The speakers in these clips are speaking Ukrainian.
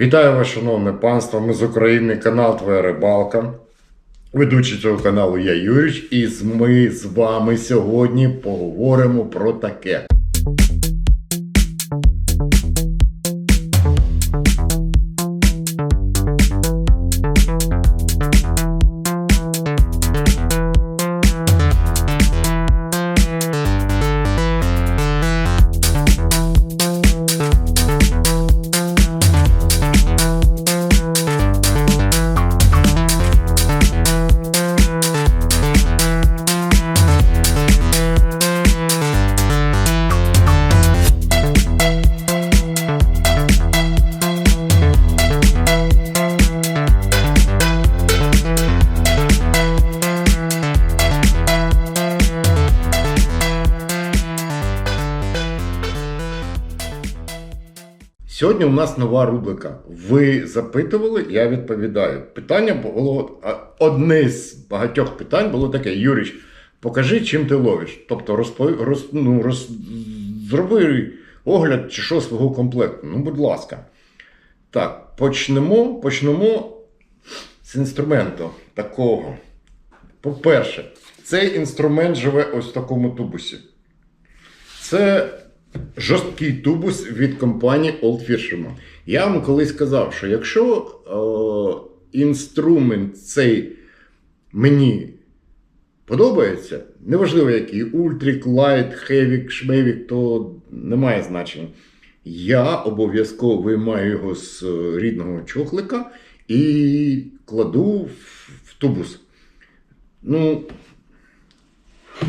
Вітаю вас, шановне панство. Ми з України, канал Твоя Рибалка. Ведучий цього каналу я Юріч, і ми з вами сьогодні поговоримо про таке. Сьогодні у нас нова рубрика. Ви запитували, я відповідаю. Питання було одне з багатьох питань було таке: Юріч, покажи, чим ти ловиш. Тобто розпо... роз... ну, роз... зроби огляд чи що свого комплекту. Ну, будь ласка. Так, почнемо, почнемо з інструменту такого. По-перше, цей інструмент живе ось в такому тубусі. Це жорсткий тубус від компанії Old Fisherman. Я вам колись казав, що якщо е, інструмент цей мені подобається, неважливо який ультрик, лайт, хевік, шмевік, то немає значення. Я обов'язково виймаю його з е, рідного чохлика і кладу в, в тубус. Ну,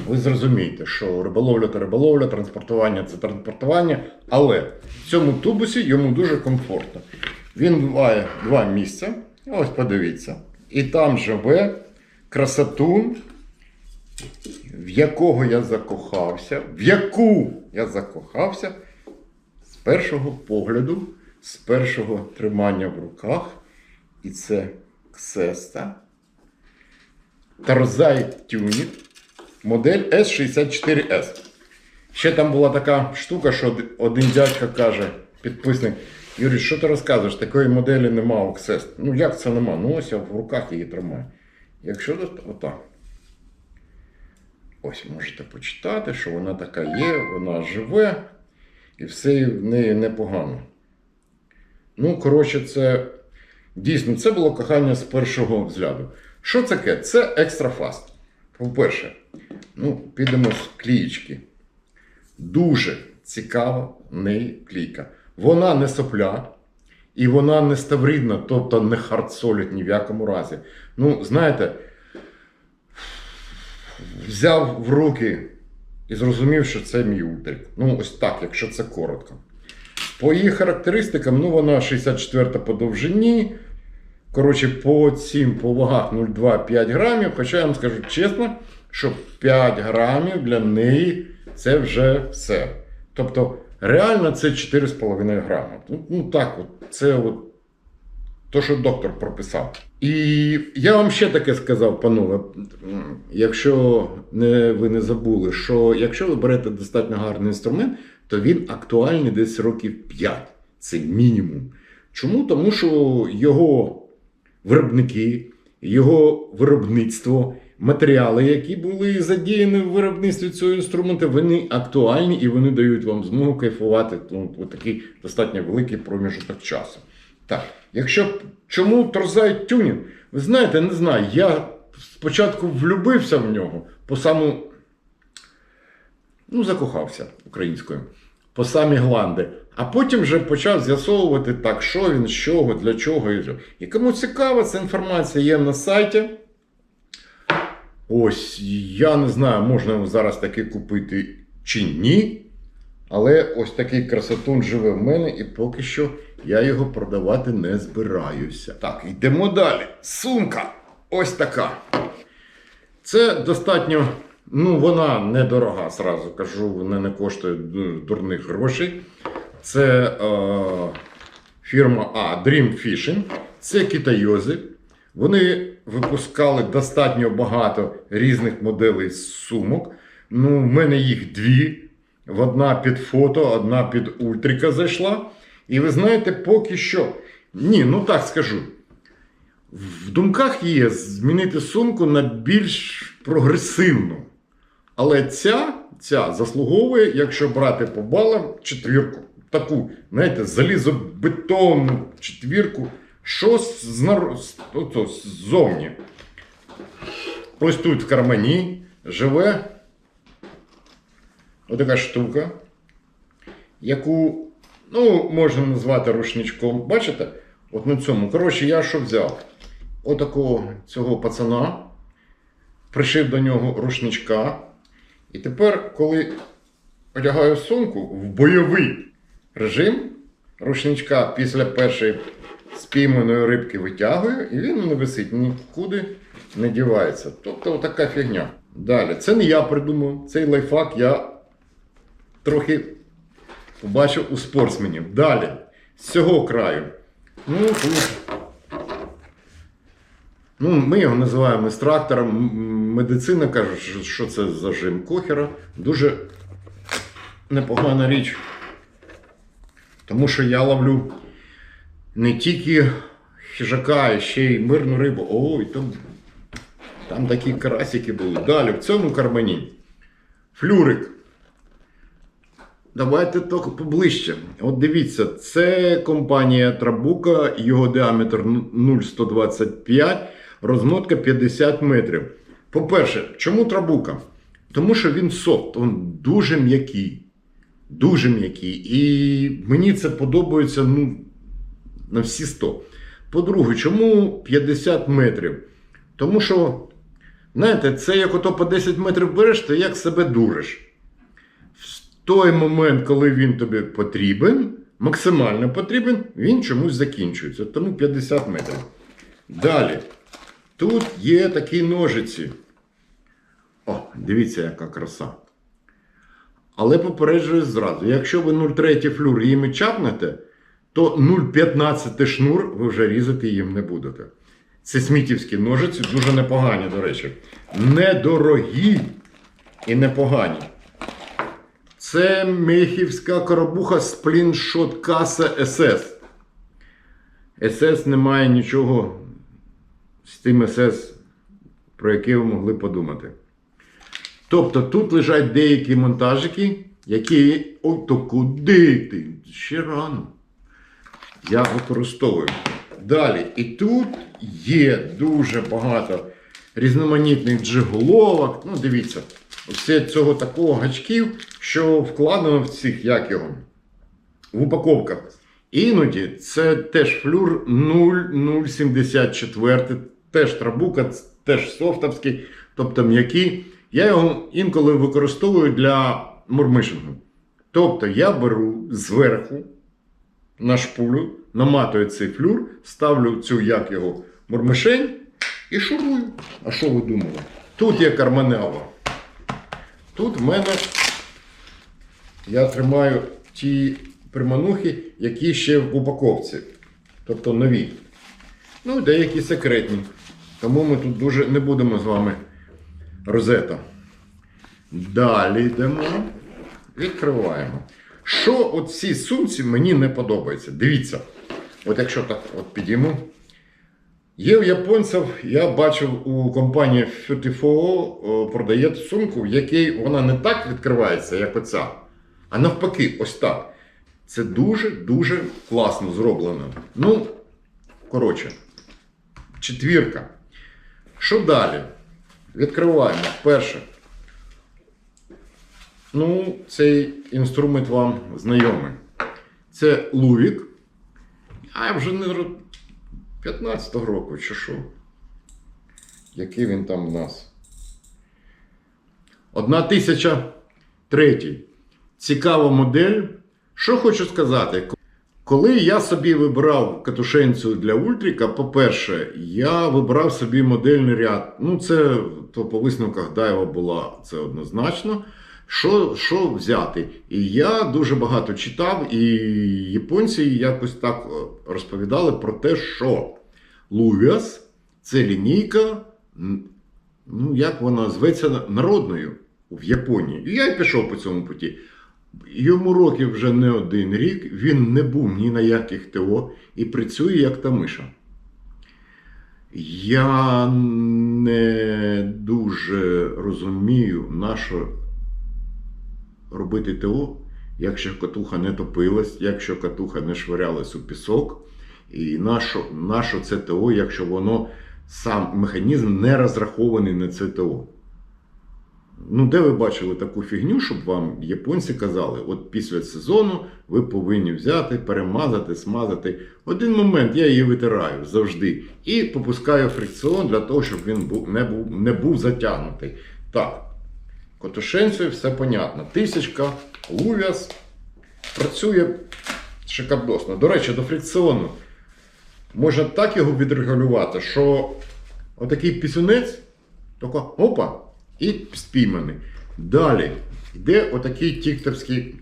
ви зрозумієте, що риболовля то риболовля, транспортування це транспортування, але в цьому тубусі йому дуже комфортно. Він має два місця. Ось подивіться. І там живе красотун, в якого я закохався, в яку я закохався з першого погляду, з першого тримання в руках. І це ксеста. Тарзай Тюнік. Модель S64S. Ще там була така штука, що один дядька каже, підписник, Юрій, що ти розказуєш? Такої моделі нема у. Ну як це нема? Ну ось я в руках її тримаю. Якщо отак. Ось можете почитати, що вона така є, вона живе, і все в неї непогано. Ну, коротше, це дійсно це було кохання з першого взгляду. Що таке? Це екстрафаст. По-перше, ну, підемо з клієчки. Дуже цікава неї клійка. Вона не сопля і вона не ставрідна, тобто не хардсолід ні в якому разі. Ну, знаєте, взяв в руки і зрозумів, що це мій ультрик. Ну, ось так, якщо це коротко. По її характеристикам, ну, вона 64 по довжині. Коротше, по цим по вагах 0,2-5 грамів. Хоча я вам скажу чесно, що 5 грамів для неї це вже все. Тобто, реально це 4,5 грами. Ну, ну так, от, це от то, що доктор прописав. І я вам ще таке сказав, панове, якщо не, ви не забули, що якщо ви берете достатньо гарний інструмент, то він актуальний десь років 5. Це мінімум. Чому? Тому що його виробники, його виробництво, матеріали, які були задіяні в виробництві цього інструменту, вони актуальні і вони дають вам змогу кайфувати ну, у такий достатньо великий проміжок часу. Так, якщо чому торзай тюнінг? Ви знаєте, не знаю. Я спочатку влюбився в нього по саму. Ну, закохався українською, по самі гланди. А потім вже почав з'ясовувати так, що він, з чого, для чого і кому цікава, ця інформація є на сайті. Ось, я не знаю, можна його зараз таки купити чи ні. Але ось такий красотун живе в мене, і поки що я його продавати не збираюся. Так, йдемо далі. Сумка. Ось така. Це достатньо, ну, вона недорога, зразу кажу, вона не коштує дурних грошей. Це е, фірма А, Dream Fishing. Це китайози. Вони випускали достатньо багато різних моделей сумок. Ну, в мене їх дві. Одна під фото, одна під ультрика зайшла. І ви знаєте, поки що Ні, ну так скажу. В думках є змінити сумку на більш прогресивну. Але ця, ця заслуговує, якщо брати по балам, четвірку. Таку, знаєте, залізобетонну четвірку. Що ззовні. Тут в кармані живе отака штука, яку ну, можна назвати рушничком. Бачите? От на цьому. Коротше, я що взяв? Отакого цього пацана, пришив до нього рушничка. І тепер, коли одягаю сумку в бойовий режим, рушничка після першої спійманої рибки витягую, і він не висить нікуди не дівається. Тобто така фігня. Далі, це не я придумав, цей лайфхак я трохи побачив у спортсменів. Далі, з цього краю. Ну, тут Ну, ми його називаємо екстрактором. М- Медицина каже, що- це зажим кохера. Дуже непогана річ. Тому що я ловлю не тільки хижака, а ще й мирну рибу. Ой, там, там такі карасики були. Далі, в цьому кармані. Флюрик. Давайте трохи поближче. От дивіться, це компанія Трабука, його діаметр 0,125, розмотка 50 метрів. По-перше, чому Трабука? Тому що він софт, він дуже м'який. Дуже м'який. І мені це подобається ну, на всі 100. По-друге, чому 50 метрів? Тому що, знаєте, це як ото по 10 метрів береш, ти як себе дуриш в той момент, коли він тобі потрібен, максимально потрібен, він чомусь закінчується. Тому 50 метрів. Далі. Тут є такі ножиці. О, дивіться, яка краса. Але попереджую зразу: якщо ви 0,3 флюр їми чапнете, то 0,15 шнур ви вже різати їм не будете. Це смітівські ножиці, дуже непогані, до речі. Недорогі і непогані. Це мехівська коробуха Спліншот Каса СС. СС не має нічого з тим СС, про яке ви могли подумати. Тобто тут лежать деякі монтажики, які. Ой, то куди ти? Ще рано. Я використовую. Далі. І тут є дуже багато різноманітних джиголовок. Ну, дивіться, все цього такого гачків, що вкладено в цих, як його, в упаковках. Іноді це теж флюр 0,074, теж трабука, теж софтовський, тобто м'який. Я його інколи використовую для мурмишингу. Тобто я беру зверху на шпулю, наматую цей флюр, ставлю цю, як його, мурмишень і шурую. А що ви думали? Тут є карманева. Тут в мене я тримаю ті приманухи, які ще в упаковці. Тобто нові. Ну, і деякі секретні. Тому ми тут дуже не будемо з вами розета. Далі йдемо. Відкриваємо. Що от сумці мені не подобається? Дивіться, от якщо так от підійму. Є у японців, я бачив у компанії Futifo продає сумку, в якій вона не так відкривається, як оця, а навпаки, ось так. Це дуже-дуже класно зроблено. Ну, коротше, четвірка. Що далі? Відкриваємо. Перше. Ну, цей інструмент вам знайомий. Це лувік. А я вже не ро- 15-го року, чи що? Який він там у нас? 1003. Цікава модель. Що хочу сказати? Коли я собі вибирав катушенцю для Ультріка, по-перше, я вибрав собі модельний ряд. Ну, це то по висновках Дайва була це однозначно. Що, що взяти? І я дуже багато читав, і японці якось так е, розповідали про те, що Лувіас це лінійка, ну як вона зветься народною в Японії. І я й пішов по цьому путі. Йому років вже не один рік, він не був ні на яких ТО і працює як та миша. Я не дуже розумію, на що робити ТО, якщо катуха не топилась, якщо катуха не швирялась у пісок, і на що, на що це ТО, якщо воно сам механізм не розрахований на це ТО. Ну, де ви бачили таку фігню, щоб вам японці казали, от після сезону ви повинні взяти, перемазати, смазати. Один момент я її витираю завжди. І попускаю фрикціон для того, щоб він був, не, був, не був затягнутий. Так, котушенцю все понятно. Тисячка, ув'яз. Працює шикардосно. До речі, до фрикціону можна так його відрегулювати, що отакий пісюнець, тільки опа, і спійманий. Далі йде отакий тікторський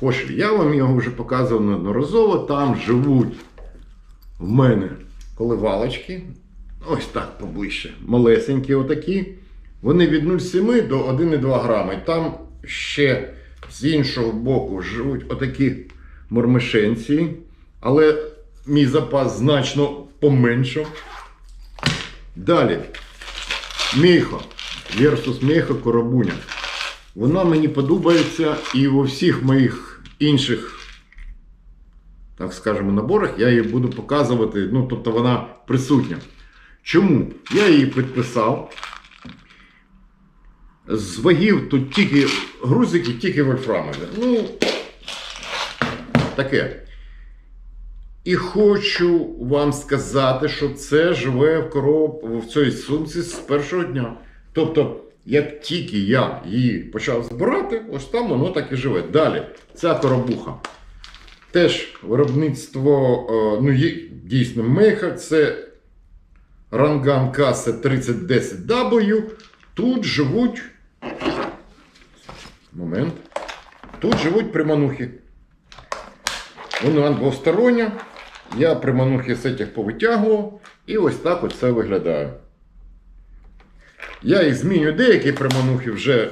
кошель. Я вам його вже показував неодноразово. Там живуть в мене коливалочки. Ось так поближче. Малесенькі отакі. Вони від 0,7 до 1,2 грами. Там ще з іншого боку живуть отакі мормишенці. Але мій запас значно поменшав. Далі. Мейхо. Versus Мейхо Коробуня. Вона мені подобається і у всіх моїх інших, так скажемо, наборах я її буду показувати. Ну, тобто вона присутня. Чому? Я її підписав. З вагів тут тільки грузики, тільки вольфрамові. Ну, таке. І хочу вам сказати, що це живе в короб в цій сумці з першого дня. Тобто, як тільки я її почав збирати, ось там воно так і живе. Далі, ця коробуха. Теж виробництво, е, ну, дійсно, меха, це Ранган Каса 3010W. Тут живуть. Момент. Тут живуть приманухи. Вона двостороння. Я приманухи з цих повитягував. І ось так от це виглядає. Я їх змінюю деякі приманухи вже е,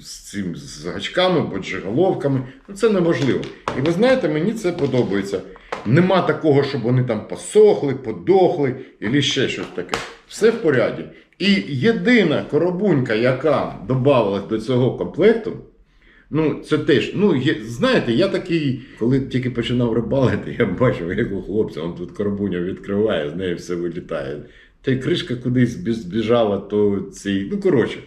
з цим з гачками, боджиголовками. Ну, це неможливо. І ви знаєте, мені це подобається. Нема такого, щоб вони там посохли, подохли і ще щось таке. Все в поряді. І єдина коробунька, яка додавалась до цього комплекту, ну це теж, ну є, знаєте, я такий, коли тільки починав рибалити, я бачив, як у хлопця он тут коробуня відкриває, з неї все вилітає. Та й кришка кудись збіжала, то цей. Ну, коротше.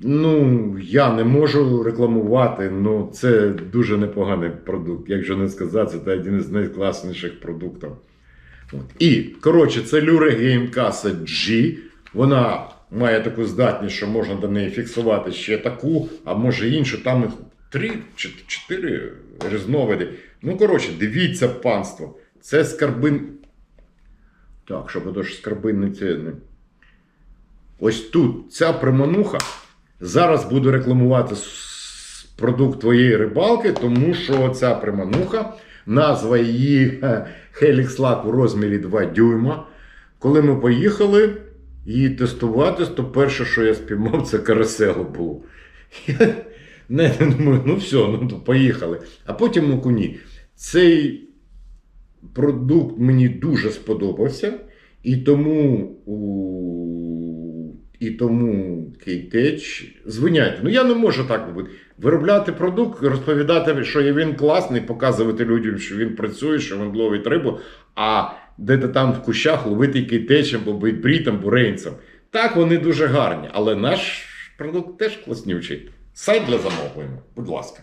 Ну, я не можу рекламувати, ну це дуже непоганий продукт. Якщо не сказати, це один із найкласніших продуктів. От. І, коротше, це Lure Game Casa G. Вона має таку здатність, що можна до неї фіксувати ще таку, а може іншу. Там їх три чи чотири різновиди. Ну, коротше, дивіться, панство. Це скарбин. Так, щоб скарбин не це. Не... Ось тут ця примануха. Зараз буду рекламувати продукт твоєї рибалки, тому що ця примануха, назва її Helix Lac у розмірі 2 дюйма. Коли ми поїхали її тестувати, то перше, що я спіймав, це карасело було. Я не, думаю, ну все, ну то поїхали. А потім окуні. Цей продукт мені дуже сподобався, і тому і тому Кейтеч. Звиняйте, ну я не можу так робити. Виробляти продукт, розповідати, що він класний, показувати людям, що він працює, що він ловить рибу, а де-то там в кущах ловити кейтечем або бейтбрітом, або рейнцем. Так, вони дуже гарні, але наш продукт теж класнючий. Сайт для замовлення, будь ласка.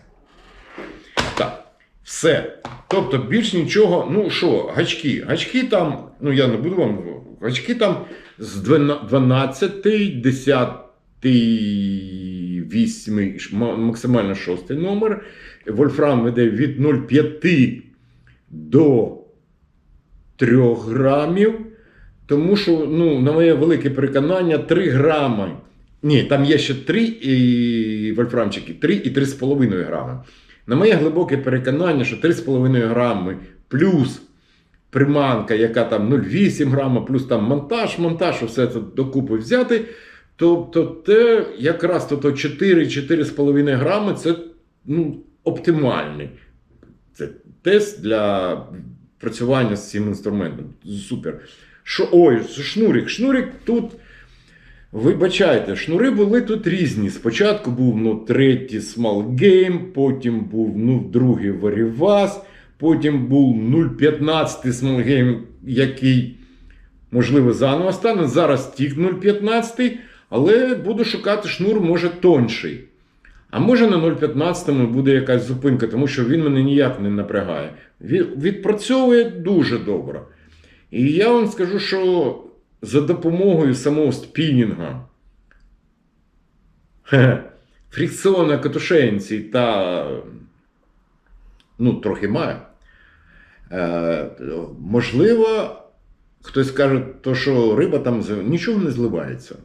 Все. Тобто більш нічого, ну що, гачки. Гачки там, ну я не буду вам. Гачки там з 12, 10, 8, максимально 6 номер. Вольфрам веде від 0,5 до 3 грамів. Тому що, ну, на моє велике переконання, 3 грами. Ні, там є ще 3 і вольфрамчики, 3 і 3,5 грами. На моє глибоке переконання, що 3,5 грами плюс приманка, яка там 0,8 грама, плюс там монтаж, монтаж, все це докупи взяти, Тобто, те, якраз то 4-4,5 грами це ну, оптимальний. Це тест для працювання з цим інструментом. Супер. Що, ой, шнурик. Шнурик тут. Вибачайте, шнури були тут різні. Спочатку був ну, третій Small Game, потім був ну, другий Varivas, потім був 0,15 Small Game, який, можливо, заново стане. Зараз тік 0,15, але буду шукати шнур, може, тонший. А може на 0,15 буде якась зупинка, тому що він мене ніяк не напрягає. Відпрацьовує дуже добре. І я вам скажу, що за допомогою самого спінінга, хе-хе, катушенці та ну, трохи має. Е, можливо, хтось каже, то, що риба там нічого не зливається.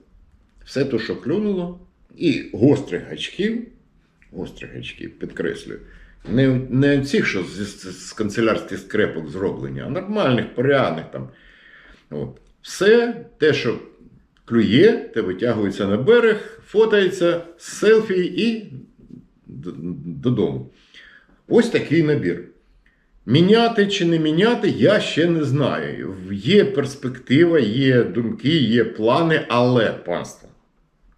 Все то, що клюнуло, і гострих гачків, гострих гачків, підкреслюю, не, не цих, що з, з, з канцелярських скрепок зроблені, а нормальних, порядних там. От. Все те, що клює, те витягується на берег, фотається, селфі і додому. Ось такий набір. Міняти чи не міняти, я ще не знаю. Є перспектива, є думки, є плани, але панство.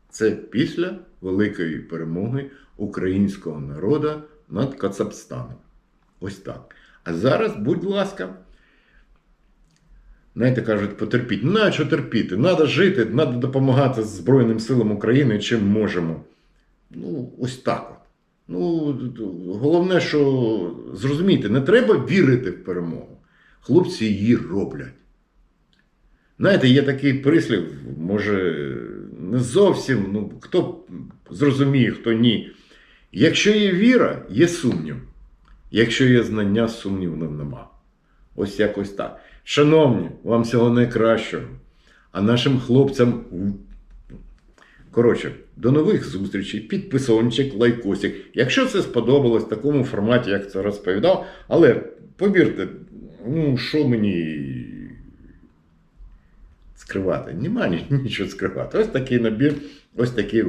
Це після великої перемоги українського народу над Кацапстаном. Ось так. А зараз, будь ласка, знаєте, кажуть, потерпіть. На що терпіти? Треба жити, треба допомагати Збройним силам України, чим можемо. Ну, ось так от. Ну, головне, що зрозумійте, не треба вірити в перемогу. Хлопці її роблять. Знаєте, є такий прислів, може, не зовсім, ну, хто зрозуміє, хто ні. Якщо є віра, є сумнів. Якщо є знання, сумнівів нема. Ось якось так. Шановні, вам всього найкращого. А нашим хлопцям. Коротше, до нових зустрічей, підписончик, лайкосик. Якщо це сподобалось в такому форматі, як це розповідав, але повірте, ну що мені скривати? Нема нічого скривати. Ось такий набір, ось такий.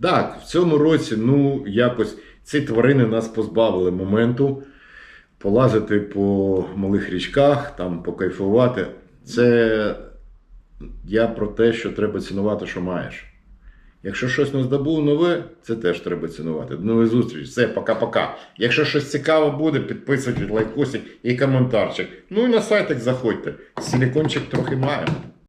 Так, в цьому році, ну, якось ці тварини нас позбавили моменту полазити по малих річках, там покайфувати. Це я про те, що треба цінувати, що маєш. Якщо щось не здобув нове, це теж треба цінувати. До нової зустрічі. Все, пока-пока. Якщо щось цікаве буде, підписуйтесь, лайкосик і коментарчик. Ну і на сайтик заходьте. Силікончик трохи маємо.